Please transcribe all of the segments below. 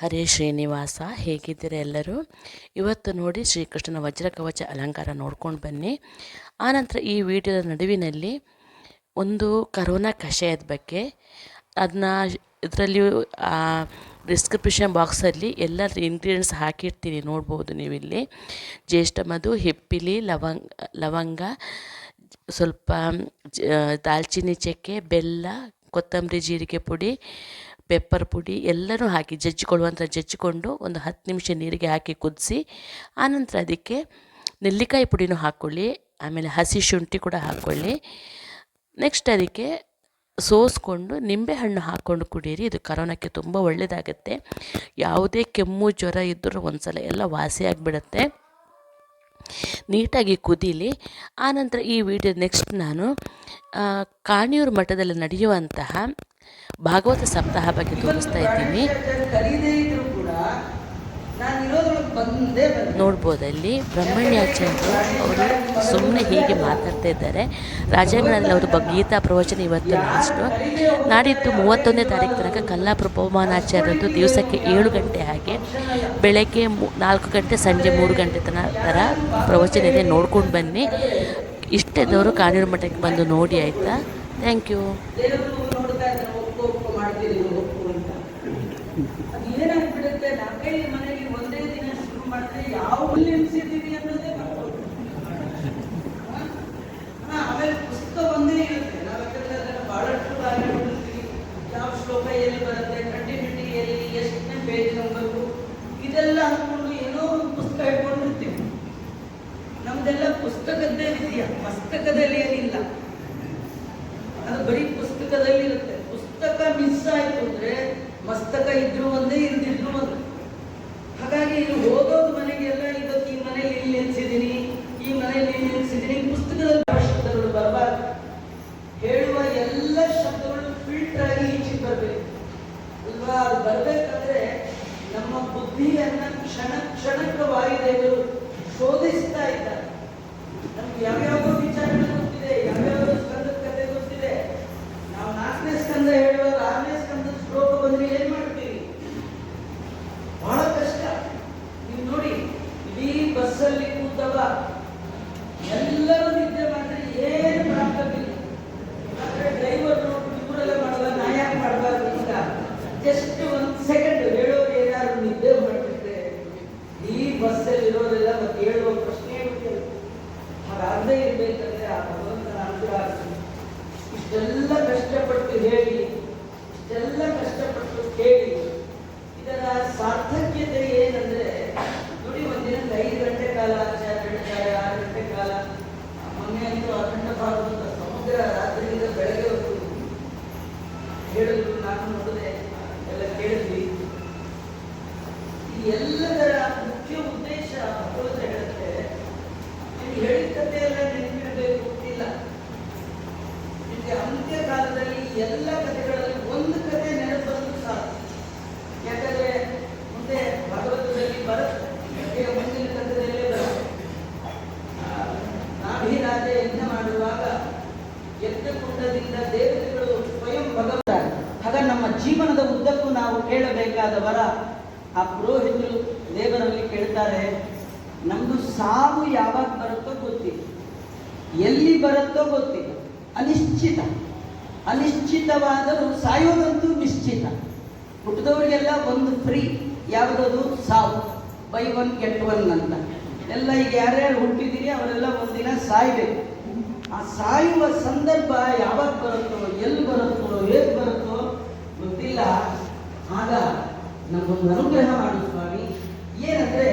ಹರೇ ಶ್ರೀನಿವಾಸ, ಹೇಗಿದ್ದೀರಾ ಎಲ್ಲರೂ? ಇವತ್ತು ನೋಡಿ ಶ್ರೀಕೃಷ್ಣನ ವಜ್ರ ಕವಚ ಅಲಂಕಾರ ನೋಡ್ಕೊಂಡು ಬನ್ನಿ. ಆನಂತರ ಈ ವಿಡಿಯೋದ ನಡುವಿನಲ್ಲಿ ಒಂದು ಕರೋನಾ ಕಷಾಯದ ಬಗ್ಗೆ ಅದನ್ನ ಇದರಲ್ಲಿ ಡಿಸ್ಕ್ರಿಪ್ಷನ್ ಬಾಕ್ಸಲ್ಲಿ ಎಲ್ಲ ಇಂಗ್ರೀಡಿಯೆಂಟ್ಸ್ ಹಾಕಿರ್ತೀನಿ, ನೋಡ್ಬೋದು ನೀವಿಲ್ಲಿ. ಜ್ಯೇಷ್ಠ ಮಧು, ಹಿಪ್ಪಿಲಿ, ಲವಂಗ ಲವಂಗ, ಸ್ವಲ್ಪ ದಾಲ್ಚಿನ್ನಿ ಚಕ್ಕೆ, ಬೆಲ್ಲ, ಕೊತ್ತಂಬರಿ ಜೀರಿಗೆ ಪುಡಿ ಪೆಪ್ಪರ್ ಪುಡಿ ಎಲ್ಲನೂ ಹಾಕಿ ಜಜ್ಜಿಕೊಳ್ಳುವಂಥ ಜಜ್ಜಿಕೊಂಡು ಒಂದು ಹತ್ತು ನಿಮಿಷ ನೀರಿಗೆ ಹಾಕಿ ಕುದಿಸಿ, ಆನಂತರ ಅದಕ್ಕೆ ನೆಲ್ಲಿಕಾಯಿ ಪುಡಿನೂ ಹಾಕ್ಕೊಳ್ಳಿ, ಆಮೇಲೆ ಹಸಿ ಶುಂಠಿ ಕೂಡ ಹಾಕ್ಕೊಳ್ಳಿ. ನೆಕ್ಸ್ಟ್ ಅದಕ್ಕೆ ಸೋಸ್ಕೊಂಡು ನಿಂಬೆಹಣ್ಣು ಹಾಕ್ಕೊಂಡು ಕುಡೀರಿ, ಇದು ಕರೋನಕ್ಕೆ ತುಂಬ ಒಳ್ಳೆಯದಾಗುತ್ತೆ ಯಾವುದೇ ಕೆಮ್ಮು, ಜ್ವರ ಇದ್ದರೂ ಒಂದು ಸಲ ಎಲ್ಲ ವಾಸಿಯಾಗಿಬಿಡುತ್ತೆ ನೀಟಾಗಿ ಕುದೀಲಿ, ಆನಂತರ ಈ ವಿಡಿಯೋ ನೆಕ್ಸ್ಟ್ ನಾನು ಕಾಣಿಯೂರು ಮಠದಲ್ಲಿ ನಡೆಯುವಂತಹ ಭಾಗವತ ಸಪ್ತಾಹ ಬಗ್ಗೆ ತೋರಿಸ್ತಾ ಇದ್ದೀನಿ. ನೋಡ್ಬೋದಲ್ಲಿ ಬ್ರಹ್ಮಣ್ಯಾಚಾರ್ಯರು ಅವರು ಸುಮ್ಮನೆ ಹೀಗೆ ಮಾತಾಡ್ತಾ ಇದ್ದಾರೆ. ರಾಜಾಂಗಣದಲ್ಲಿ ಅವರು ಗೀತಾ ಪ್ರವಚನ ಇವತ್ತು ಲಾಸ್ಟು ನಾಡಿದ್ದು ಮೂವತ್ತೊಂದನೇ ತಾರೀಕು ತನಕ ಕಲ್ಲಾಪುರ ದಿವಸಕ್ಕೆ ಏಳು ಗಂಟೆ ಹಾಗೆ. ಬೆಳಗ್ಗೆ ನಾಲ್ಕು ಗಂಟೆ, ಸಂಜೆ ಮೂರು ಗಂಟೆ ತನ ಥರ ಪ್ರವಚನ ಇದೆ. ನೋಡ್ಕೊಂಡು ಬನ್ನಿ. ಇಷ್ಟದವರು ಕಾನೂರು ಮಠಕ್ಕೆ ಬಂದು ನೋಡಿ, ಆಯಿತಾ? ಥ್ಯಾಂಕ್ ಯು ದೇವರು ನೋಡ್ತಾ ಇದ್ದಾರೆ ಒಪ್ಪು ಒಪ್ಪು ಮಾಡ್ತೀರಿ ಒಪ್ಪು ಅಂತ ಅದು ಏನಾಗ್ಬಿಡುತ್ತೆ ಮನೆಯಲ್ಲಿ ಒಂದೇ ದಿನ ಶುರು ಮಾಡಿದ್ರೆ ಯಾವ ಹುಲ್ಲು ಎನ್ಸಿದ್ದೀವಿ ಅನ್ನೋದೇ ಬರ್ತದೆ ಆಮೇಲೆ ಪುಸ್ತಕ ಒಂದೇ ಇರುತ್ತೆ. ನಾವು ಯಾಕಂದ್ರೆ ಅದನ್ನ ಬಹಳಷ್ಟು ಬಾರಿ ಯಾವ ಶ್ಲೋಕ ಎಲ್ಲಿ ಬರುತ್ತೆ ಕಂಟಿನ್ಯೂಟಿ ಎಲ್ಲಿ, ಎಷ್ಟನೇ ಪೇಜ್ ನಂಬರು ಇದೆಲ್ಲ ಹಾಕೊಂಡು ಏನೋ ಒಂದು ಪುಸ್ತಕ ಇಟ್ಕೊಂಡಿರ್ತೀವಿ. ನಮ್ದೆಲ್ಲ ಪುಸ್ತಕದ್ದೇ ವಿದ್ಯೆ. ಪುಸ್ತಕದಲ್ಲಿ ಏನಿಲ್ಲ. ಅದು ಬರೀ ಪುಸ್ತಕದಲ್ಲಿ ಇರುತ್ತೆ ಪುಸ್ತಕ ಮಿಸ್ ಆಯ್ತು ಅಂದ್ರೆ ಮಸ್ತಕ ಇದ್ರೂ ಒಂದೇ ಇಲ್ದಿದ್ರು ಅನಿಶ್ಚಿತವಾದರೂ ಸಾಯೋದಂತೂ ನಿಶ್ಚಿತ. ಹುಟ್ಟಿದವರಿಗೆಲ್ಲ ಒಂದು ಫ್ರೀ, ಯಾವುದದು? ಸಾವು. ಬೈ ಒನ್, ಗೆಟ್ ಒನ್ ಅಂತ. ಎಲ್ಲ ಈಗ ಯಾರ್ಯಾರು ಹುಟ್ಟಿದ್ದೀರಿ ಅವರೆಲ್ಲ ಒಂದಿನ ಸಾಯ್ಬೇಕು. ಆ ಸಾಯುವ ಸಂದರ್ಭ ಯಾವಾಗ ಬರುತ್ತೋ, ಎಲ್ಲಿ ಬರುತ್ತೋ ಹೇಗೆ ಬರುತ್ತೋ ಗೊತ್ತಿಲ್ಲ. ಆಗ ನಮಗೊಂದು ಅನುಗ್ರಹ ಮಾಡು ಸ್ವಾಮಿ. ಏನಂದ್ರೆ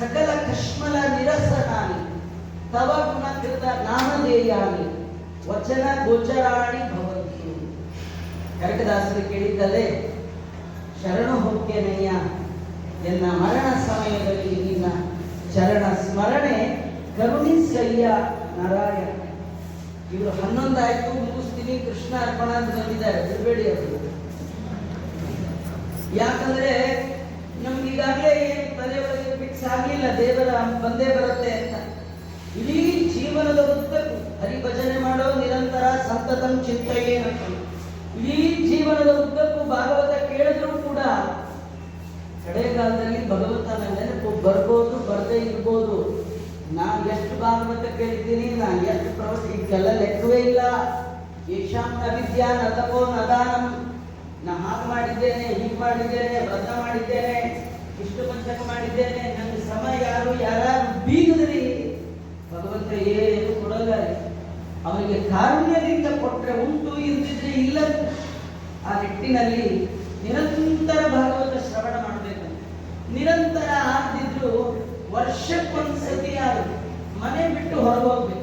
ಸಕಲ ಕಶ್ಮಲ ನಿರಸನಾನಿ ತವ ಗುಣಕೃತ ನಾಮಧೇಯಾನಿ ವಚನ ಗೋಚರಾಣಿ ಕನಕದಾಸರು ಕೇಳಿದ್ದಲ್ಲೇ, ಶರಣ ಹೋಗ್ಯನಯ್ಯ ಎನ್ನ ಮರಣ ಸಮಯದಲ್ಲಿ ನಿನ್ನ ಶರಣ ಸ್ಮರಣೆ ಕರುಣಿಸಯ್ಯ ನಾರಾಯಣ. ಇವರು ಹನ್ನೊಂದಾಯ್ತು, ಮುಗಿಸ್ತೀನಿ, ಕೃಷ್ಣ ಅರ್ಪಣ ಅಂತ ಬಂದಿದ್ದಾರೆ ಬಿಡಬೇಡಿ ಅವರು. ಯಾಕಂದ್ರೆ ನಮ್ಗೆ ಈಗಾಗಲೇ ತಲೆ ಒಳಗೆ ಫಿಕ್ಸ್ ಆಗಲಿಲ್ಲ, ದೇವರ ಬಂದೇ ಬರುತ್ತೆ ಅಂತ. ಇಡೀ ಜೀವನದ ಉದ್ದಕ್ಕೂ ಹರಿಭಜನೆ ಮಾಡೋ ನಿರಂತರ ಸಂತತಂ ಚಿಂತೆಯೇ ಇಡೀ ಜೀವನದ ಉದ್ದಕ್ಕೂ ಭಾಗವತ ಕೇಳಿದ್ರು ಕೂಡ ಕಡೆಗಾಲದಲ್ಲಿ ಭಗವಂತ ನೆನಪು ಬರ್ಬೋದು, ಬರದೇ ಇರ್ಬೋದು. ನಾನು ಎಷ್ಟು ಭಾಗವತ ಕೇಳಿದ್ದೀನಿ, ನಾನು ಎಷ್ಟು ಪ್ರವಚನ ಇದಕ್ಕೆಲ್ಲ ಲೆಕ್ಕವೇ ಇಲ್ಲ. ಯಶಾಂ ಅಭಿದ್ಯಾ ನತಪೋ ನದಾನಂ ನಾ ಹಾಗ ಮಾಡಿದ್ದೇನೆ, ಹೀಗೆ ಮಾಡಿದ್ದೇನೆ, ವ್ರತ ಮಾಡಿದ್ದೇನೆ, ಇಷ್ಟು ಪಂಚಕ ಮಾಡಿದ್ದೇನೆ. ನನ್ನ ಸಮಯ ಯಾರು ಯಾರು ಬೀಗದ್ರಿ. ಭಗವಂತ ಏನು ಕೊಡಲ್ಲ. ರೀ. ಅವನಿಗೆ ಕಾರುಣ್ಯದಿಂದ ಕೊಟ್ಟರೆ ಉಂಟು ಎಂದಿದ್ರೆ ಇಲ್ಲ ಆ ನಿಟ್ಟಿನಲ್ಲಿ ನಿರಂತರ ಭಾಗವತ ಶ್ರವಣ ಮಾಡಬೇಕು. ನಿರಂತರ ಆಗದಿದ್ರು ವರ್ಷಕ್ಕೊಂದ್ಸತಿ ಯಾರು ಮನೆ ಬಿಟ್ಟು ಹೊರಗೆ ಹೋಗ್ಬೇಕು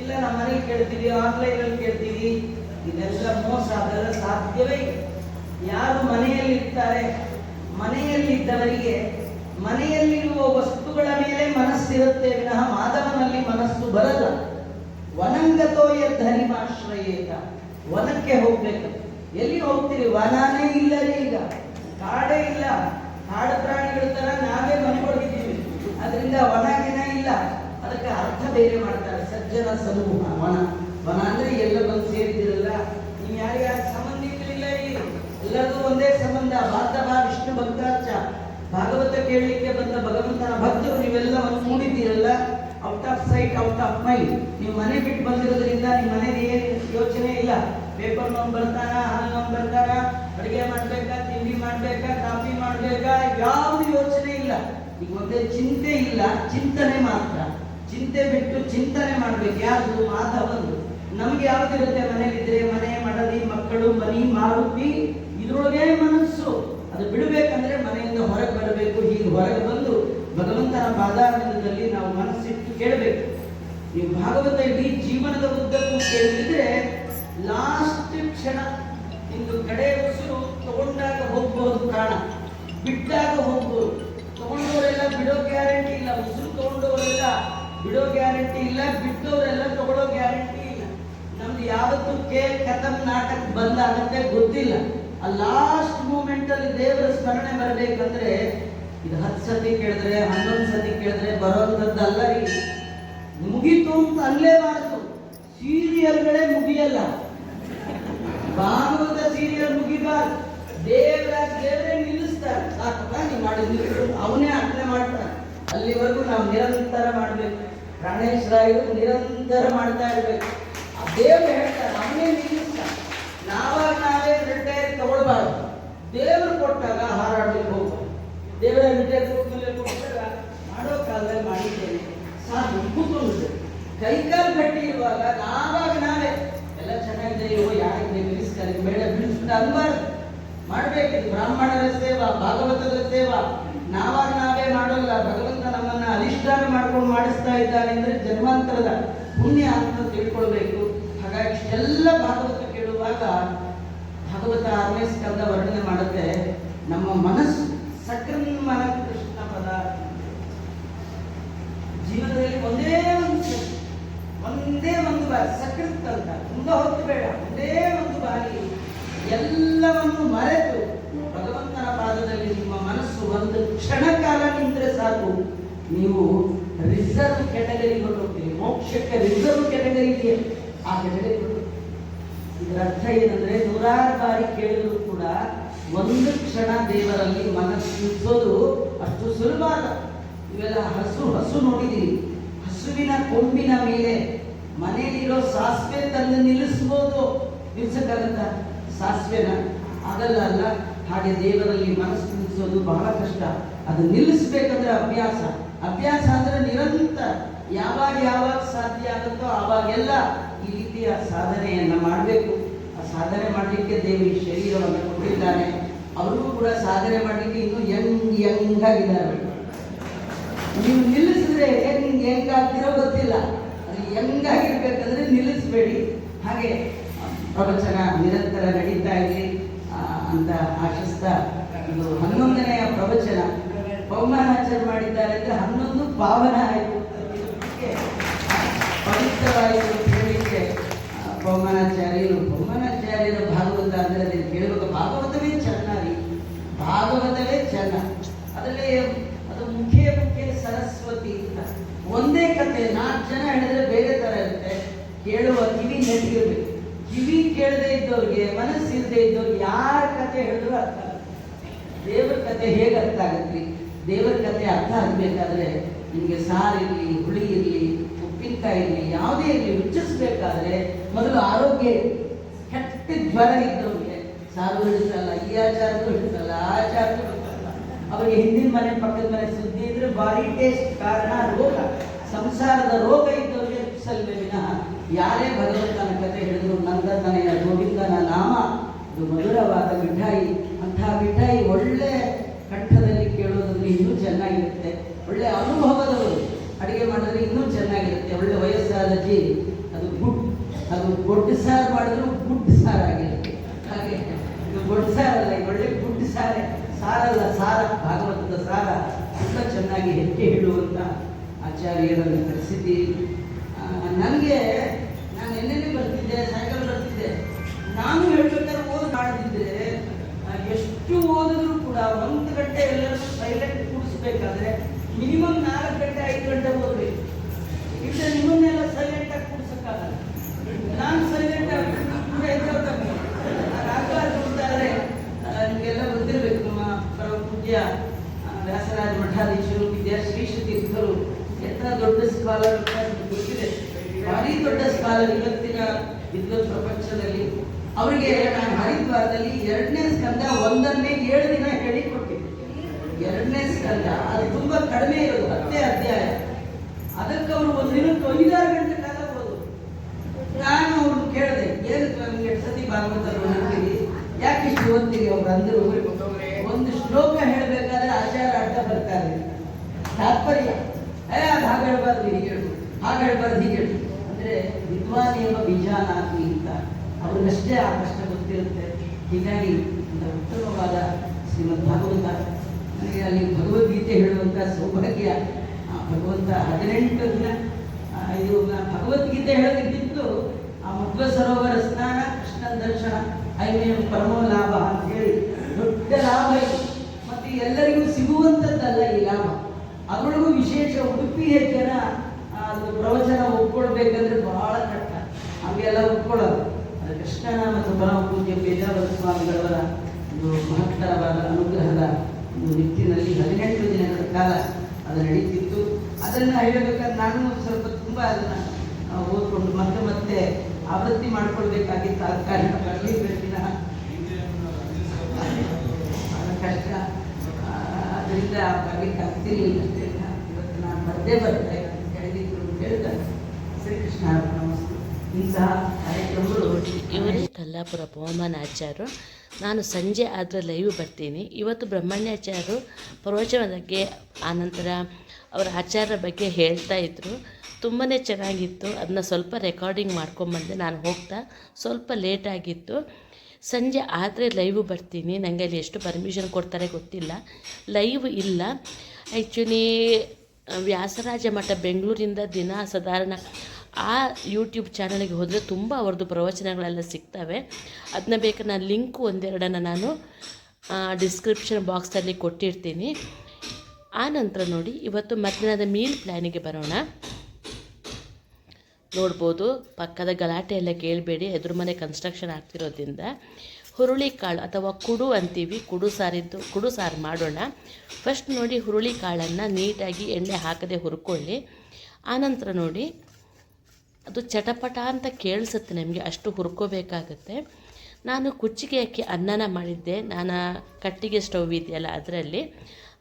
ಇಲ್ಲ ನಮ್ಮ ಮನೆಗೆ ಕೇಳ್ತೀವಿ ಆನ್ಲೈನ್ ಅಲ್ಲಿ ಕೇಳ್ತೀವಿ ಇದೆಲ್ಲ ಮೋಸ, ಅದೆಲ್ಲ ಸಾಧ್ಯವೇ ಯಾರು ಮನೆಯಲ್ಲಿ ಇರ್ತಾರೆ ಮನೆಯಲ್ಲಿ ಇದ್ದವರಿಗೆ ಮನೆಯಲ್ಲಿರುವ ವಸ್ತುಗಳ ಮೇಲೆ ಮನಸ್ಸಿರುತ್ತೆ, ವಿನಃ ಮಾಧವನಲ್ಲಿ ಮನಸ್ಸು ಬರಲ್ಲ. ವನಂಗತೋ ಯದ್ಧರಿಮಾಶ್ರಯೇತ ವನಕ್ಕೆ ಹೋಗ್ಬೇಕು. ಎಲ್ಲಿ ಹೋಗ್ತೀರಿ? ವನನೇ ಇಲ್ಲ ರೀ ಈಗ. ಕಾಡೇ ಇಲ್ಲ. ಕಾಡು ಪ್ರಾಣಿಗಳ ತರ ನಾವೇ ಮನೆ ಹೊಡೆದಿದ್ದೀವಿ ಅದರಿಂದ ವನಗಿನ ಇಲ್ಲ. ಅದಕ್ಕೆ ಅರ್ಥ ಬೇರೆ ಮಾಡ್ತಾರೆ. ಸಜ್ಜನ ಸಮೂಹ. ವನ. ವನ ಅಂದ್ರೆ ಎಲ್ಲ ಬಂದು ಸೇರಿದಿರಲ್ಲ ನೀವು ಯಾರ್ಯಾರ ಸಂಬಂಧಿಕರಿಲ್ಲ ಇಲ್ಲಿ ಎಲ್ಲರಿಗೂ ಒಂದೇ ಸಂಬಂಧ. ಬಾಂಧವ ವಿಷ್ಣು, ಭಕ್ತಾರ್ಚ. ಭಾಗವತ ಕೇಳಲಿಕ್ಕೆ ಬಂದ ಭಗವಂತನ ಭಕ್ತರು ನೀವೆಲ್ಲ ಒಂದು ಮೂಡಿದ್ದೀರಲ್ಲ? Out of sight out of mind ನೀವು ಮನೆ ಬಿಟ್ಟು ಬಂದಿರೋದ್ರಿಂದ ನಿಮ್ಮ ಮನೇಲಿ ಏನು ಯೋಚನೆ ಇಲ್ಲ. ಪೇಪರ್ ನೋಡ್ ಬರ್ತಾನ, ಹಾಲು ನೋಡ್ ಬರ್ತಾನ, ಅಡುಗೆ ಮಾಡ್ಬೇಕಾ, ತಿಂಡಿ ಮಾಡ್ಬೇಕಾ, ಕಾಫಿ ಮಾಡ್ಬೇಕಾ, ಯಾವ್ದು ಯೋಚನೆ ಇಲ್ಲ. ಈಗ ಒಂದೇ ಚಿಂತೆ ಇಲ್ಲ, ಚಿಂತನೆ ಮಾತ್ರ. ಚಿಂತೆ ಬಿಟ್ಟು ಚಿಂತನೆ ಮಾಡ್ಬೇಕು. ಯಾವುದು ಮಾಧವಂದು ನಮ್ಗೆ ಯಾವ್ದಿರುತ್ತೆ ಮನೇಲಿದ್ರೆ ಮನೆ, ಮಡದಿ, ಮಕ್ಕಳು, ಮನಿ, ಮಾರುತಿ? ಇದ್ರೊಳಗೆ ಮನಸ್ಸು. ಅದು ಬಿಡಬೇಕಂದ್ರೆ ಮನೆಯಿಂದ ಹೊರಗೆ ಬರಬೇಕು, ಹೀಗೆ ಹೊರಗೆ ಬಂದು ಭಗವಂತನ ಪಾದಾರವಿಂದದಲ್ಲಿ ನಾವು ಮನಸ್ಸಿಟ್ಟು ಕೇಳಬೇಕು. ಈ ಭಾಗವತ ಇಡೀ ಜೀವನದ ಉದ್ದಕ್ಕೂ ಕೇಳಿದ್ರೆ ಲಾಸ್ಟ್ ಕ್ಷಣ ಇಂದು ಕಡೆ ಉಸಿರು ತಗೊಂಡಾಗ ಹೋಗ್ಬೋದು ಪ್ರಾಣ ಬಿಟ್ಟಾಗ ಹೋಗ್ಬೋದು. ತಗೊಂಡವರೆಲ್ಲ ಬಿಡೋ ಗ್ಯಾರಂಟಿ ಇಲ್ಲ. ಉಸಿರು ತಗೊಂಡವರೆಲ್ಲ ಬಿಡೋ ಗ್ಯಾರಂಟಿ ಇಲ್ಲ. ಬಿಟ್ಟವರೆಲ್ಲ ತಗೊಳ್ಳೋ ಗ್ಯಾರಂಟಿ ಇಲ್ಲ. ನಮ್ದು ಯಾವತ್ತು ಕೇ ಕಥಮ್ ನಾಟಕ ಬಂದಾಗತ್ತೆ ಗೊತ್ತಿಲ್ಲ. ಆ ಲಾಸ್ಟ್ ಮೂಮೆಂಟ್ ಅಲ್ಲಿ ದೇವರ ಸ್ಮರಣೆ ಬರಬೇಕಂದ್ರೆ ಇದು ಹತ್ತು ಸತಿ ಕೇಳಿದ್ರೆ, ಹನ್ನೊಂದು ಸತಿ ಕೇಳಿದ್ರೆ ಬರೋಂಥದ್ದಲ್ಲ ರೀ. ಮುಗೀತು ಅಂತ ಅಲ್ಲೇಬಾರದು ಸೀರಿಯಲ್ಗಳೇ ಮುಗಿಯಲ್ಲ. ಭಾಗವತ ಸೀರಿಯಲ್ ಮುಗಿಬಾರ್ದು. ದೇವರ ದೇವರೇ ನಿಲ್ಲಿಸ್ತಾರೆ. ಸಾಕಪ್ಪ, ನೀವು ಮಾಡಿದ್ರು ಅವನೇ ಅರ್ಪಣೆ ಮಾಡ್ತಾನೆ ಅಲ್ಲಿವರೆಗೂ ನಾವು ನಿರಂತರ ಮಾಡಬೇಕು. ಪ್ರಾಣೇಶ್ ರಾಯರು ನಿರಂತರ ಮಾಡ್ತಾ ಇರಬೇಕು. ಆ ದೇವರು ಹೇಳ್ತಾರೆ, ಅವನೇ ನಿಲ್ಲಿಸ್ತಾನೆ ನಾವಾಗ ನಾವೇ ರಿಟೈರ್ ತಗೊಳ್ಬಾರ್ದು. ದೇವರು ಕೊಟ್ಟಾಗ ಹಾರಾಡ್ಲಿಕ್ಕೆ ಹೋಗ್ಬಾರ್ದು. ದೇವರ ಮೇಲೆ ಕೊಟ್ಟಾಗ ಮಾಡೋ ಕಾಲದಲ್ಲಿ ಮಾಡಿದ್ದೇನೆ. ಸಾಕು ಕೂತ್ಕೊಂಡಿದ್ದೆ ಕೈಕಾಲು ಗಟ್ಟಿ ಇರುವಾಗ ನಾವಾಗ ನಾವೇ, ಎಲ್ಲ ಚೆನ್ನಾಗಿದೆ ಇವು ಯಾರಿಗೆ ನಿಲ್ಲಿಸ್ತಾರೆ ಬೇಡ ಬಿಡಿಸ್ಬಿಟ್ಟು ಅನ್ಬಾರ್ದು ಮಾಡಬೇಕಿದೆ, ಬ್ರಾಹ್ಮಣರ ಸೇವಾ, ಭಾಗವತದ ಸೇವಾ. ನಾವಾಗ ನಾವೇ ಮಾಡೋಲ್ಲ, ಭಗವಂತ ನಮ್ಮನ್ನ ಅಧಿಷ್ಠಾನ ಮಾಡ್ಕೊಂಡು ಮಾಡಿಸ್ತಾ ಇದ್ದಾನೆ ಅಂದ್ರೆ ಜನ್ಮಾಂತರದ ಪುಣ್ಯ ಅಂತ ತಿಳ್ಕೊಳ್ಬೇಕು. ಹಾಗಾಗಿ ಎಲ್ಲ ಭಾಗವತ ಕೇಳುವಾಗ ಭಾಗವತ ಆರನೇ ಸ್ಕಂದ ವರ್ಣನೆ ಮಾಡುತ್ತೆ. ನಮ್ಮ ಮನಸ್ಸು ಸಕೃನ್ಮನ ಕೃಷ್ಣ ಪದ ಜೀವನದಲ್ಲಿ ಒಂದೇ ಒಂದು ಒಂದೇ ಒಂದು ಬಾರಿ ಸಕೃತ್ ಅಂತ ತುಂಬ ಹೊತ್ತು ಬೇಡ ಒಂದೇ ಒಂದು ಬಾರಿ ಎಲ್ಲವನ್ನು ಮರೆತು ಭಗವಂತನ ಪಾದದಲ್ಲಿ ನಿಮ್ಮ ಮನಸ್ಸು ಒಂದು ಕ್ಷಣ ಕಾಲ ನಿಂತರೆ ಸಾಕು ನೀವು ರಿಸರ್ವ್ ಕೆಟಗರಿಗೆ ಹೊರಟೋಗ್ತೀರಿ ಮೋಕ್ಷಕ್ಕೆ ರಿಸರ್ವ್ ಕೆಟಗರಿ ಇದೆ ಆ ಕೆಟಗರಿ ಇದರ ಅರ್ಥ ಏನಂದ್ರೆ ನೂರಾರು ಬಾರಿ ಕೇಳಿದ್ರು ಕೂಡ ಒಂದು ಕ್ಷಣ ದೇವರಲ್ಲಿ ಮನಸ್ಸಿಸೋದು ಅಷ್ಟು ಸುಲಭ ಅಲ್ಲ. ಇವೆಲ್ಲ ಹಸು ಹಸು ನೋಡಿದೀವಿ. ಹಸುವಿನ ಕೊಂಬಿನ ಮೇಲೆ ಮನೆಯಲ್ಲಿರೋ ಸಾಸಿವೆ ತಂದು ನಿಲ್ಲಿಸ್ಬೋದು. ನಿಲ್ಲಿಸಕ್ಕಾಗತ್ತ ಸಾಸಿವೆನ? ಅದಲ್ಲ ಅಲ್ಲ. ಹಾಗೆ ದೇವರಲ್ಲಿ ಮನಸ್ಸು ನಿಲ್ಲಿಸೋದು ಬಹಳ ಕಷ್ಟ. ಅದು ನಿಲ್ಲಿಸ್ಬೇಕಂದ್ರೆ ಅಭ್ಯಾಸ. ಅಭ್ಯಾಸ ಅಂದ್ರೆ ನಿರಂತರ. ಯಾವಾಗ ಯಾವಾಗ ಸಾಧ್ಯ ಆಗುತ್ತೋ ಆವಾಗೆಲ್ಲ ಈ ರೀತಿಯ ಸಾಧನೆಯನ್ನ ಮಾಡಬೇಕು. ಆ ಸಾಧನೆ ಮಾಡಲಿಕ್ಕೆ ದೇವಿ ಶರೀರವನ್ನು ಕೊಟ್ಟಿದ್ದಾನೆ ಅವ್ರಿಗೂ ಕೂಡ ಸಾಧನೆ ಮಾಡಲಿಕ್ಕೆ ಇನ್ನೂ ಯಂಗ್ ಯಂಗ್ ಆಗಿದ್ದಾರೆ ನೀವು ನಿಲ್ಲಿಸಿದ್ರೆ ಹೆಂಗ್ ಹೆಂಗ್ ಆಗ್ತಿರೋ ಗೊತ್ತಿಲ್ಲ. ಅದು ಹೆಂಗಾಗಿರ್ಬೇಕಂದ್ರೆ ನಿಲ್ಲಿಸಬೇಡಿ. ಹಾಗೆ, ಪ್ರವಚನ ನಿರಂತರ ನಡೀತಾ ಇರಲಿ ಅಂತ ಆಶಿಸ್ತಾ ಇದು ಹನ್ನೊಂದನೆಯ ಪ್ರವಚನ. ಪೌಮಾನಾಚಾರ ಮಾಡಿದ್ದಾರೆ ಅಂದ್ರೆ ಹನ್ನೊಂದು ಪಾವನ ಆಯಿತು. ಪವಿತ್ರವಾಯಿತು ಹೇಳಲಿಕ್ಕೆ ಪೌಮಾನಾಚಾರ್ಯರು ಪೌಮಾನಾಚಾರ್ಯರ ಭಾಗವತ ಅಂದ್ರೆ ಅದನ್ನು ಕೇಳಬೇಕು? ಭಾಗವತವೇ ರೀ ಭಾಗವತವೇ ಚೆನ್ನ ಅದರಲ್ಲಿ ಅದು ಮುಖ್ಯ ಮುಖ್ಯ ಸರಸ್ವತಿ ಅಂತ. ಒಂದೇ ಕತೆ, ನಾಲ್ಕು ಜನ ಹೇಳಿದ್ರೆ ಬೇರೆ ತರ ಇರುತ್ತೆ. ಕೇಳುವ ಕಿವಿ ನೆಟ್ಟಿರ್ಬೇಕು. ಕಿವಿ ಕೇಳದೆ ಇದ್ದವ್ರಿಗೆ, ಮನಸ್ಸು ಇಲ್ಲದೆ ಇದ್ದವ್ರಿಗೆ ಯಾರ ಕತೆ ಹೇಳಿದ್ರು ಅರ್ಥ. ದೇವರ ಕತೆ ಹೇಗೆ ಅರ್ಥ ಆಗತ್ರಿ ದೇವರ ಕತೆ ಅರ್ಥ ಆಗಬೇಕಾದ್ರೆ ನಿಮಗೆ ಸಾರಿರಲಿ ಹುಳಿ ಇರಲಿ, ಉಪ್ಪಿನಕಾಯಿ ಇರಲಿ, ಯಾವುದೇ ಇರಲಿ, ರುಚಿಸ್ಬೇಕಾದ್ರೆ ಮೊದಲು ಆರೋಗ್ಯ, ಕೆಟ್ಟ ಜ್ವರ ಇದ್ದವ್ರಿಗೆ ಸಾರು ಹಿಡಿಸಲ್ಲ ಈ ಆಚಾರಕ್ಕೂ ಹಿಡಿಸಲ್ಲ ಆ ಆಚಾರದ್ದು ಹಿಡಿಸಲ್ಲ ಅವರಿಗೆ ಹಿಂದಿನ ಮನೆ, ಪಕ್ಕದ ಮನೆ ಸುದ್ದಿ ಇದ್ರೆ ಬಾರಿ ಟೇಸ್ಟ್ ಕಾರಣ, ರೋಗ. ಸಂಸಾರದ ರೋಗ ಇದ್ದವರಿಗೆ ಸಲ್ಲಿನ ಯಾರೇ ಭಗವಂತನ ಕಥೆ ಹೇಳಿದ್ರು ನಂದನೆಯ ಗೋವಿಂದನ ನಾಮ, ಇದು ಮಧುರವಾದ ಮಿಠಾಯಿ. ಅಂತಹ ಮಿಠಾಯಿ ಒಳ್ಳೆ ಕಂಠದಲ್ಲಿ ಕೇಳೋದ್ರಲ್ಲಿ ಇನ್ನೂ ಚೆನ್ನಾಗಿರುತ್ತೆ. ಒಳ್ಳೆ ಅನುಭವದವರು ಅಡುಗೆ ಮಾಡಿದ್ರೆ ಇನ್ನೂ ಚೆನ್ನಾಗಿರುತ್ತೆ. ಒಳ್ಳೆ ವಯಸ್ಸಾದ ಜೀವಿ. ಅದು ಗುಡ್. ಅದು ಗೊಡ್ಡು ಸಾರು ಮಾಡಿದ್ರು ಗುಡ್ ಸಾರು ಆಗಿರುತ್ತೆ ಹಾಗೆ. ಇದು ಸಾರ ಸಾರಲ್ಲ ಒಳ್ಳೆ ಗುಡ್ ಸಾರೆ. ಸಾರಲ್ಲ, ಸಾರ, ಭಾಗವತದ ಸಾರ. ತುಂಬ ಚೆನ್ನಾಗಿ ಹೆಜ್ಜೆ ಹಿಡುವಂತ ಆಚಾರ್ಯರನ್ನು ಪರಿಸ್ಥಿತಿ ನನಗೆ, ನಾನು ಎಲ್ಲೆಲ್ಲಿ ಬರ್ತಿದ್ದೆ? ಸಾಯಂಕಾಲ ಬರ್ತಿದ್ದೆ. ನಾನು ಹೇಳ್ಬೇಕಾದ್ರೆ ಓದ್ ಮಾಡಿದ್ರೆ ಎಷ್ಟು ಓದಿದ್ರು ಕೂಡ ಒಂದು ಗಂಟೆ ಎಲ್ಲರೂ ಸೈಲೆಂಟ್ ಕೂಡಿಸ್ಬೇಕಾದ್ರೆ ಮಿನಿಮಮ್ ನಾಲ್ಕು ಗಂಟೆ, ಐದು ಗಂಟೆ ಓದ್ಬೇಕು ಇಲ್ಲ ನಿಮ್ಮನ್ನೆಲ್ಲ ಸೈಲೆಂಟ್ ಆಗಿ ಕೂಡ್ಸಕ್ಕಾಗಲ್ಲ ನಾನು ಸೈಲೆಂಟ್ ಆಗಿ ಕೂಡ ಎದ್ದೋಗ್ತೇನೆ ಆಗಬಾರ್ದು ಅಂತಾದ್ರೆ ನಿಮಗೆಲ್ಲ ಗೊತ್ತಿರಬೇಕು ನಮ್ಮ ಪರಮ ಪೂಜ್ಯ ಆ, ವ್ಯಾಸರಾಜ ಮಠಾಧೀಶರು ವಿದ್ಯಾಶ್ರೀ ತೀರ್ಥರು ಎಂಥ ದೊಡ್ಡ ಸ್ಕಾಲರ್ ಅಂತ ನಿಮ್ಗೆ ಗೊತ್ತಿದೆ ಭಾರಿ ದೊಡ್ಡ ಸ್ಕಾಲರ್ ಇವತ್ತಿನ ವಿದ್ವತ್ ಪ್ರಪಂಚದಲ್ಲಿ ಅವರಿಗೆ ನಾನು ಹರಿದ್ವಾರದಲ್ಲಿ ಎರಡನೇ ಸ್ಕಂದ ಒಂದನ್ನೇ ಏಳು ದಿನ ಹೇಳಿಕೊಟ್ಟಿದೆ ಎರಡನೇ ಸ್ಕಂದ, ಅದು ತುಂಬಾ ಕಡಿಮೆ ಇರೋದು, ಹತ್ತೇ ಅಧ್ಯಾಯ. ಅದಕ್ಕೆ ಅವರು ಒಂದು ದಿನಕ್ಕೆ ಐದಾರು ಗಂಟೆ ಕಾಲ ನಾನು ಅವ್ರನ್ನ ಕೇಳಿದೆ, ಏನು ನನಗೆ ಸತಿ ಭಾಗವತ ನಂಬಿರಿ ಯಾಕೆ ಇಷ್ಟು ಓದ್ತೀರಿ ಅವ್ರು ಅಂದರು? ಒಂದು ಶ್ಲೋಕ ಹೇಳಬೇಕಾದ್ರೆ ಆಚಾರ ಅಡ್ಡ ಬರ್ತಾರೆ ತಾತ್ಪರ್ಯ. ಏ, ಅದು ಹಾಗೆ ಹೇಳ್ಬಾರ್ದು ಹೀಗೆ ಹೇಳು. ಹಾಗೆ ಹೇಳ್ಬಾರ್ದು, ಹೀಗೆ ಹೇಳು. ಅಂದ್ರೆ ವಿದ್ವಾನೇವ ಬೀಜಾನಾತಿ ಅಂತ. ಅವ್ರಿಗಷ್ಟೇ ಆ ಕಷ್ಟ ಗೊತ್ತಿರುತ್ತೆ. ಹೀಗಾಗಿ ಉತ್ತಮವಾದ ಶ್ರೀಮದ್ ಭಾಗವತ ಅಲ್ಲಿ ಭಗವದ್ಗೀತೆ ಹೇಳುವಂಥ ಸೌಭಾಗ್ಯ ಭಗವಂತ ಹದಿನೆಂಟು ದಿನ ಇದು ಭಗವದ್ಗೀತೆ ಹೇಳೋದಿದ್ದು ಆ ಮಧ್ವ ಸರೋವರ ಸ್ನಾನ ಕೃಷ್ಣನ ದರ್ಶನ ಐನೇ ಪರಮ ಲಾಭ ಅಂತ ಹೇಳಿ. ದೊಡ್ಡ ಲಾಭ ಐತಿ ಮತ್ತು ಎಲ್ಲರಿಗೂ ಸಿಗುವಂಥದ್ದಲ್ಲ ಈ ಲಾಭ. ಅದರೊಳಗೂ ವಿಶೇಷ ಉಡುಪಿ ಜನ ಅದು ಪ್ರವಚನ ಒಪ್ಕೊಳ್ಬೇಕಂದ್ರೆ ಬಹಳ ಕಷ್ಟ. ಹಂಗೆಲ್ಲ ಒಪ್ಕೊಳ್ಳೋದು. ಕೃಷ್ಣನ ಮತ್ತು ಪರಮ ಪೂಜ್ಯ ಪೇಜಾವರ ಸ್ವಾಮಿಗಳವರ ಒಂದು ಮಹತ್ತರವಾದ ಅನುಗ್ರಹದ ಒಂದು ನಿಟ್ಟಿನಲ್ಲಿ ಹದಿನೆಂಟು ದಿನಗಳ ಕಾಲ ಅದು ನಡೀತಿತ್ತು. ಅದನ್ನು ಹೇಳಬೇಕಾದ್ರೆ ನಾನು ಸ್ವಲ್ಪ ತುಂಬ ಅದನ್ನು ಓದ್ಕೊಂಡು ಮತ್ತೆ ಮತ್ತೆ ಆವೃತ್ತಿ ಮಾಡ್ಕೊಳ್ಬೇಕಾಗಿತ್ತು ಆದ ಕಾರಣ. ಬರಲಿಲ್ಲ ಕಷ್ಟ. ಅದರಿಂದ ಬರಲಿಕ್ಕೆ ಆಗ್ತಿರ್ಲಿಲ್ಲ ಇವತ್ತು ನಾನು ಬರ್ದೇ ಬರ್ತೇನೆ ಹೇಳಿದ್ರು ಹೇಳ್ತಾರೆ. ಶ್ರೀಕೃಷ್ಣ ಇವರೇ. ಕಲ್ಲಾಪುರ ಬಹುಮಾನಾಚಾರ್ಯರು ನಾನು ಸಂಜೆ ಆದರೆ ಲೈವ್ ಬರ್ತೀನಿ. ಇವತ್ತು ಬ್ರಹ್ಮಣ್ಯಾಚಾರ್ಯರು ಪ್ರವಚನದಕ್ಕೆ ಬಗ್ಗೆ, ಆನಂತರ ಅವರ ಆಚಾರ್ಯರ ಬಗ್ಗೆ ಹೇಳ್ತಾ ಇದ್ದರು ತುಂಬಾ ಚೆನ್ನಾಗಿತ್ತು. ಅದನ್ನ ಸ್ವಲ್ಪ ರೆಕಾರ್ಡಿಂಗ್ ಮಾಡ್ಕೊಂಬಂದೆ. ನಾನು ಹೋಗ್ತಾ ಸ್ವಲ್ಪ ಲೇಟ್ ಆಗಿತ್ತು. ಸಂಜೆ ಆದರೆ ಲೈವ್ ಬರ್ತೀನಿ. ನನಗೆ ಅಲ್ಲಿ ಎಷ್ಟು ಪರ್ಮಿಷನ್ ಕೊಡ್ತಾರೆ ಗೊತ್ತಿಲ್ಲ. ಲೈವ್ ಇಲ್ಲ. ಆ್ಯಕ್ಚುಲಿ ವ್ಯಾಸರಾಜ ಮಠ ಬೆಂಗಳೂರಿಂದ ದಿನ ಸಾಧಾರಣ ಆ ಯೂಟ್ಯೂಬ್ ಚಾನಲ್ಗೆ ಹೋದರೆ ತುಂಬ ಅವ್ರದ್ದು ಪ್ರವಚನಗಳೆಲ್ಲ ಸಿಗ್ತವೆ. ಅದನ್ನ ಬೇಕಾದ ನಾನು ಲಿಂಕು ಒಂದೆರಡನ್ನು ನಾನು ಡಿಸ್ಕ್ರಿಪ್ಷನ್ ಬಾಕ್ಸಲ್ಲಿ ಕೊಟ್ಟಿರ್ತೀನಿ. ಆ ನಂತರ ನೋಡಿ, ಇವತ್ತು ಮಧ್ಯಾಹ್ನದ ಮೀಲ್ ಪ್ಲ್ಯಾನಿಗೆ ಬರೋಣ. ನೋಡ್ಬೋದು, ಪಕ್ಕದ ಗಲಾಟೆ ಎಲ್ಲ ಕೇಳಬೇಡಿ, ಎದುರು ಮನೆ ಕನ್ಸ್ಟ್ರಕ್ಷನ್ ಆಗ್ತಿರೋದ್ರಿಂದ. ಹುರುಳಿಕಾಳು ಅಥವಾ ಕುಡು ಅಂತೀವಿ, ಕುಡು ಸಾರಿದ್ದು, ಕುಡು ಸಾರು ಮಾಡೋಣ. ಫಸ್ಟ್ ನೋಡಿ ಹುರುಳಿ ಕಾಳನ್ನು ನೀಟಾಗಿ ಎಣ್ಣೆ ಹಾಕದೆ ಹುರ್ಕೊಳ್ಳಿ. ಆನಂತರ ನೋಡಿ ಅದು ಚಟಪಟ ಅಂತ ಕೇಳಿಸುತ್ತೆ ನಿಮಗೆ, ಅಷ್ಟು ಹುರ್ಕೋಬೇಕಾಗುತ್ತೆ. ನಾನು ಕುಚ್ಚಿಗೆ ಹಾಕಿ ಅನ್ನನ ಮಾಡಿದ್ದೆ. ನಾನು ಕಟ್ಟಿಗೆ ಸ್ಟವ್ ಇದೆಯಲ್ಲ ಅದರಲ್ಲಿ.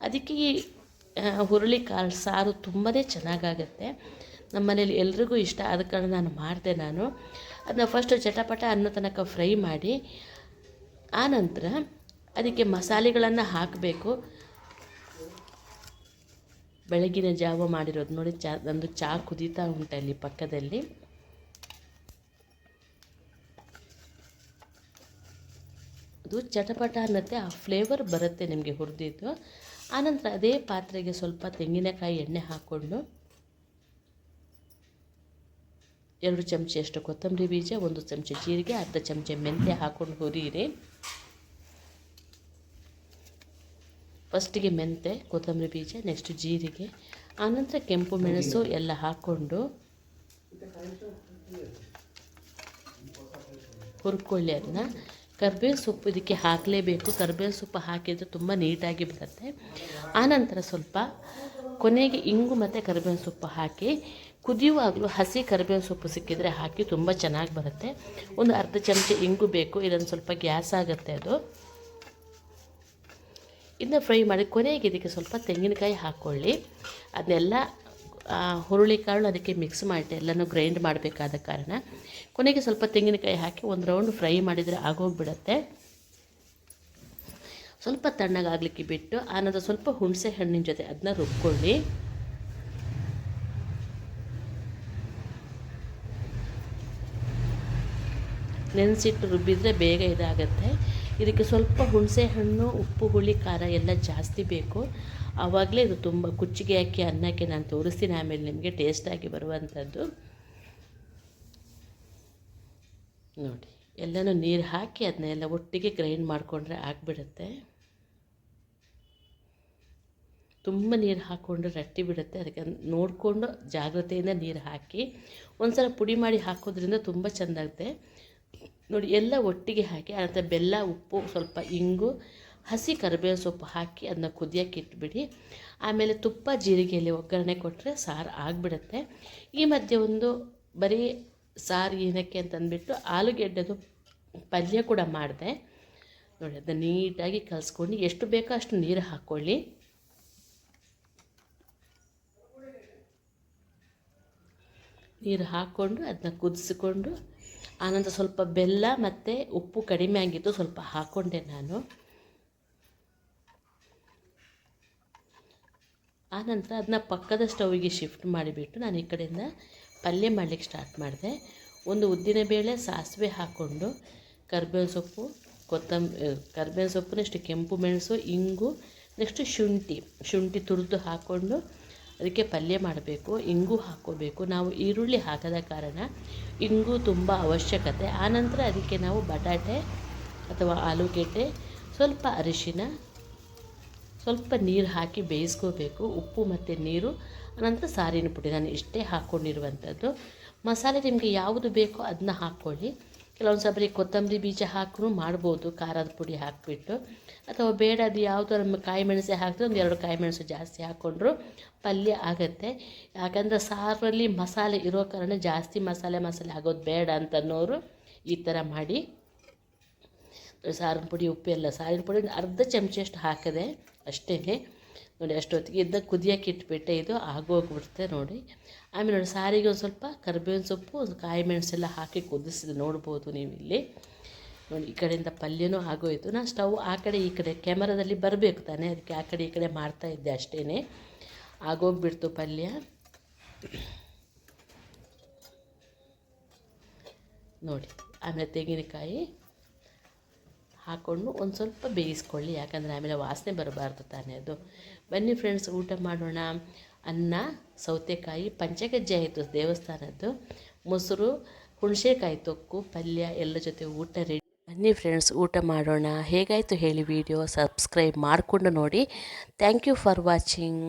ಅದಕ್ಕೆ ಈ ಹುರುಳಿ ಕಾಳು ಸಾರು ತುಂಬಾ ಚೆನ್ನಾಗಾಗುತ್ತೆ. ನಮ್ಮ ಮನೇಲಿ ಎಲ್ರಿಗೂ ಇಷ್ಟ ಆದ ಕಾರಣ ನಾನು ಮಾಡಿದೆ ನಾನು. ಅದನ್ನ ಫಸ್ಟ್ ಚಟಪಟ ಅನ್ನೋ ತನಕ ಫ್ರೈ ಮಾಡಿ, ಆನಂತರ ಅದಕ್ಕೆ ಮಸಾಲೆಗಳನ್ನು ಹಾಕಬೇಕು. ಬೆಳಗಿನ ಜಾವ ಮಾಡಿರೋದು ನೋಡಿ, ಚಾ, ನಂದು ಚಹಾ ಕುದೀತಾ ಉಂಟಲ್ಲಿ ಪಕ್ಕದಲ್ಲಿ. ಅದು ಚಟಪಟ ಅನ್ನತ್ತೆ, ಆ ಫ್ಲೇವರ್ ಬರುತ್ತೆ ನಿಮಗೆ ಹುರಿದಿದ್ದು. ಆನಂತರ ಅದೇ ಪಾತ್ರೆಗೆ ಸ್ವಲ್ಪ ತೆಂಗಿನಕಾಯಿ ಎಣ್ಣೆ ಹಾಕ್ಕೊಂಡು ಎರಡು ಚಮಚೆಯಷ್ಟು ಕೊತ್ತಂಬರಿ ಬೀಜ, ಒಂದು ಚಮಚ ಜೀರಿಗೆ, ಅರ್ಧ ಚಮಚ ಮೆಂತ್ಯ ಹಾಕ್ಕೊಂಡು ಹುರಿಯಿರಿ. ಫಸ್ಟಿಗೆ ಮೆಂತೆ, ಕೊತ್ತಂಬರಿ ಬೀಜ, ನೆಕ್ಸ್ಟ್ ಜೀರಿಗೆ ಆನಂತರ ಕೆಂಪು ಮೆಣಸು ಎಲ್ಲ ಹಾಕ್ಕೊಂಡು ಹುರ್ಕೊಳ್ಳಿ ಅದನ್ನ. ಕರ್ಬೇವು ಸೊಪ್ಪು ಇದಕ್ಕೆ ಹಾಕಲೇಬೇಕು. ಕರ್ಬೇವು ಸೊಪ್ಪು ಹಾಕಿದರೆ ತುಂಬ ನೀಟಾಗಿ ಬರುತ್ತೆ. ಆನಂತರ ಸ್ವಲ್ಪ ಕೊನೆಗೆ ಇಂಗು ಮತ್ತು ಕರಿಬೇವಿನ ಸೊಪ್ಪು ಹಾಕಿ, ಕುದಿಯುವಾಗಲೂ ಹಸಿ ಕರಿಬೇವಿನ ಸೊಪ್ಪು ಸಿಕ್ಕಿದರೆ ಹಾಕಿ ತುಂಬ ಚೆನ್ನಾಗಿ ಬರುತ್ತೆ. ಒಂದು ಅರ್ಧ ಚಮಚ ಇಂಗು ಬೇಕು. ಇದೊಂದು ಸ್ವಲ್ಪ ಗ್ಯಾಸ್ ಆಗುತ್ತೆ ಅದು. ಇದನ್ನ ಫ್ರೈ ಮಾಡಿ ಕೊನೆಗೆ ಇದಕ್ಕೆ ಸ್ವಲ್ಪ ತೆಂಗಿನಕಾಯಿ ಹಾಕ್ಕೊಳ್ಳಿ ಅದನ್ನೆಲ್ಲ ಹುರುಳಿಕಾಳು ಅದಕ್ಕೆ ಮಿಕ್ಸ್ ಮಾಡಿ, ಎಲ್ಲನೂ ಗ್ರೈಂಡ್ ಮಾಡಬೇಕಾದ ಕಾರಣ ಕೊನೆಗೆ ಸ್ವಲ್ಪ ತೆಂಗಿನಕಾಯಿ ಹಾಕಿ ಒಂದು ರೌಂಡ್ ಫ್ರೈ ಮಾಡಿದರೆ ಆಗೋಗ್ಬಿಡತ್ತೆ. ಸ್ವಲ್ಪ ತಣ್ಣಗಾಗಲಿಕ್ಕೆ ಬಿಟ್ಟು, ಆನಂತರ ಸ್ವಲ್ಪ ಹುಣಸೆ ಹಣ್ಣಿನ ಜೊತೆ ಅದನ್ನ ರುಬ್ಕೊಳ್ಳಿ. ನೆನೆಸಿಟ್ಟು ರುಬ್ಬಿದರೆ ಬೇಗ ಇದಾಗುತ್ತೆ. ಇದಕ್ಕೆ ಸ್ವಲ್ಪ ಹುಣಸೆ ಹಣ್ಣು, ಉಪ್ಪು, ಹುಳಿ, ಖಾರ ಎಲ್ಲ ಜಾಸ್ತಿ ಬೇಕು. ಆವಾಗಲೇ ಇದು ತುಂಬ ಕುಚ್ಚಿಗೆ ಹಾಕಿ, ಅನ್ನಕ್ಕೆ ನಾನು ತೋರಿಸ್ತೀನಿ, ಆಮೇಲೆ ನಿಮಗೆ ಟೇಸ್ಟಾಗಿ ಬರುವಂಥದ್ದು. ನೋಡಿ, ಎಲ್ಲನೂ ನೀರು ಹಾಕಿ ಅದನ್ನೆಲ್ಲ ಒಟ್ಟಿಗೆ ಗ್ರೈಂಡ್ ಮಾಡಿಕೊಂಡ್ರೆ ಆಗಿಬಿಡುತ್ತೆ. ತುಂಬ ನೀರು ಹಾಕ್ಕೊಂಡ್ರೆ ರಟ್ಟಿ ಬಿಡುತ್ತೆ. ಅದಕ್ಕೆ ನೋಡಿಕೊಂಡು ಜಾಗ್ರತೆಯಿಂದ ನೀರು ಹಾಕಿ ಒಂದು ಸಲ ಪುಡಿ ಮಾಡಿ ಹಾಕೋದ್ರಿಂದ ತುಂಬ ಚೆಂದಾಗುತ್ತೆ. ನೋಡಿ, ಎಲ್ಲ ಒಟ್ಟಿಗೆ ಹಾಕಿ ಅನಂತರ ಬೆಲ್ಲ, ಉಪ್ಪು, ಸ್ವಲ್ಪ ಇಂಗು, ಹಸಿ ಕರಿಬೇವು ಸೊಪ್ಪು ಹಾಕಿ ಅದನ್ನ ಕುದಿಯೋಕೆ ಇಟ್ಬಿಡಿ. ಆಮೇಲೆ ತುಪ್ಪ ಜೀರಿಗೆಯಲ್ಲಿ ಒಗ್ಗರಣೆ ಕೊಟ್ಟರೆ ಸಾರು ಆಗಿಬಿಡುತ್ತೆ. ಈ ಮಧ್ಯೆ ಒಂದು ಬರೀ ಸಾರು ಏನಕ್ಕೆ ಅಂತಂದ್ಬಿಟ್ಟು ಆಲೂಗೆಡ್ಡೆದು ಪಲ್ಯ ಕೂಡ ಮಾಡಿದೆ. ನೋಡಿ ಅದನ್ನ ನೀಟಾಗಿ ಕಲಸ್ಕೊಂಡು ಎಷ್ಟು ಬೇಕೋ ಅಷ್ಟು ನೀರು ಹಾಕ್ಕೊಳ್ಳಿ. ನೀರು ಹಾಕ್ಕೊಂಡು ಅದನ್ನ ಕುದಿಸ್ಕೊಂಡು ಆನಂತರ ಸ್ವಲ್ಪ ಬೆಲ್ಲ ಮತ್ತು ಉಪ್ಪು ಕಡಿಮೆ ಆಗಿತ್ತು ಸ್ವಲ್ಪ ಹಾಕ್ಕೊಂಡೆ ನಾನು. ಆನಂತರ ಅದನ್ನ ಪಕ್ಕದ ಸ್ಟೌವಿಗೆ ಶಿಫ್ಟ್ ಮಾಡಿಬಿಟ್ಟು ನಾನು ಈ ಕಡೆಯಿಂದ ಪಲ್ಯ ಮಾಡಲಿಕ್ಕೆ ಸ್ಟಾರ್ಟ್ ಮಾಡಿದೆ. ಒಂದು ಉದ್ದಿನಬೇಳೆ ಸಾಸಿವೆ ಹಾಕ್ಕೊಂಡು ಕರ್ಬೇವಿನ ಸೊಪ್ಪು ಕೊತ್ತಂಬರಿ ಕರ್ಬೇವಿನ ಸೊಪ್ಪು, ನೆಕ್ಸ್ಟ್ ಕೆಂಪು ಮೆಣಸು, ಇಂಗು, ನೆಕ್ಸ್ಟ್ ಶುಂಠಿ ಶುಂಠಿ ತುರಿದು ಹಾಕ್ಕೊಂಡು ಅದಕ್ಕೆ ಪಲ್ಯ ಮಾಡಬೇಕು, ಇಂಗು ಹಾಕ್ಕೋಬೇಕು. ನಾವು ಈರುಳ್ಳಿ ಹಾಕದ ಕಾರಣ ಇಂಗು ತುಂಬ ಅವಶ್ಯಕತೆ. ಆನಂತರ ಅದಕ್ಕೆ ನಾವು ಬಟಾಟೆ ಅಥವಾ ಆಲೂಗೆಡ್ಡೆ, ಸ್ವಲ್ಪ ಅರಿಶಿನ, ಸ್ವಲ್ಪ ನೀರು ಹಾಕಿ ಬೇಯಿಸ್ಕೋಬೇಕು. ಉಪ್ಪು ಮತ್ತು ನೀರು ಆನಂತರ ಸಾರಿನ ಪುಡಿ. ನಾನು ಇಷ್ಟೇ ಹಾಕ್ಕೊಂಡಿರುವಂಥದ್ದು ಮಸಾಲೆ ನಿಮಗೆ ಯಾವುದು ಬೇಕೋ ಅದನ್ನ ಹಾಕ್ಕೊಳ್ಳಿ. ಕೆಲವೊಂದು ಸಬರಿ ಕೊತ್ತಂಬರಿ ಬೀಜ ಹಾಕೂ ಮಾಡ್ಬೋದು, ಖಾರದ ಪುಡಿ ಹಾಕಿಬಿಟ್ಟು. ಅಥವಾ ಬೇಡ, ಅದು ಯಾವ ನಮ್ಮ ಕಾಯಿ ಮೆಣಸೆ ಹಾಕಿದ್ರೆ ಒಂದು ಎರಡು ಕಾಯಿ ಮೆಣಸು ಜಾಸ್ತಿ ಹಾಕ್ಕೊಂಡ್ರು ಪಲ್ಯ ಆಗುತ್ತೆ. ಯಾಕಂದರೆ ಸಾರಲ್ಲಿ ಮಸಾಲೆ ಇರೋ ಕಾರಣ ಜಾಸ್ತಿ ಮಸಾಲೆ ಮಸಾಲೆ ಆಗೋದು ಬೇಡ ಅಂತನ್ನೋರು ಈ ಥರ ಮಾಡಿ. ಸಾರಿನ ಪುಡಿ ಉಪ್ಪು ಎಲ್ಲ, ಸಾರಿನ ಪುಡಿ ಒಂದು ಅರ್ಧ ಚಮಚಷ್ಟು ಹಾಕಿದೆ ಅಷ್ಟೇ ನೋಡಿ, ಅಷ್ಟೊತ್ತಿಗೆ ಇದ್ದ ಕುದಿಯೋಕೆ ಇಟ್ಬಿಟ್ಟೆ, ಇದು ಆಗೋಗ್ಬಿಡುತ್ತೆ ನೋಡಿ. ಆಮೇಲೆ ನೋಡಿ, ಸಾರಿಗೆ ಒಂದು ಸ್ವಲ್ಪ ಕರಿಬೇವಿನ ಸೊಪ್ಪು, ಒಂದು ಕಾಯಿ ಮೆಣಸೆಲ್ಲ ಹಾಕಿ ಕುದಿಸಿದೆ ನೋಡ್ಬೋದು ನೀವು ಇಲ್ಲಿ. ನೋಡಿ, ಈ ಕಡೆಯಿಂದ ಪಲ್ಯನೂ ಆಗೋಯಿತು. ನಾನು ಸ್ಟವ್ ಆ ಕಡೆ, ಈ ಕಡೆ ಕ್ಯಾಮರಾದಲ್ಲಿ ಬರಬೇಕು ತಾನೇ, ಅದಕ್ಕೆ ಆ ಕಡೆ ಈ ಕಡೆ ಮಾಡ್ತಾ ಇದ್ದೆ ಅಷ್ಟೇ ಆಗೋಗ್ಬಿಡ್ತು ಪಲ್ಯ. ನೋಡಿ, ಆಮೇಲೆ ತೆಂಗಿನಕಾಯಿ ಹಾಕ್ಕೊಂಡು ಒಂದು ಸ್ವಲ್ಪ ಬೇಯಿಸ್ಕೊಳ್ಳಿ, ಯಾಕಂದರೆ ಆಮೇಲೆ ವಾಸನೆ ಬರಬಾರ್ದು ತಾನೇ ಅದು. ಬನ್ನಿ ಫ್ರೆಂಡ್ಸ್ ಊಟ ಮಾಡೋಣ. ಅನ್ನ, ಸೌತೆಕಾಯಿ, ಪಂಚಗಜ್ಜೆ ಆಯಿತು ದೇವಸ್ಥಾನದ್ದು. ಮೊಸರು, ಹುಣಸೆಕಾಯಿ ತೊಕ್ಕು, ಪಲ್ಯ, ಎಲ್ಲ ಜೊತೆ ಊಟ ರೆಡಿ ಬನ್ನಿ ಫ್ರೆಂಡ್ಸ್ ಊಟ ಮಾಡೋಣ. ಹೇಗಾಯಿತು ಹೇಳಿ ವಿಡಿಯೋ ಸಬ್ಸ್ಕ್ರೈಬ್ ಮಾಡಿಕೊಂಡು ನೋಡಿ. Thank you for watching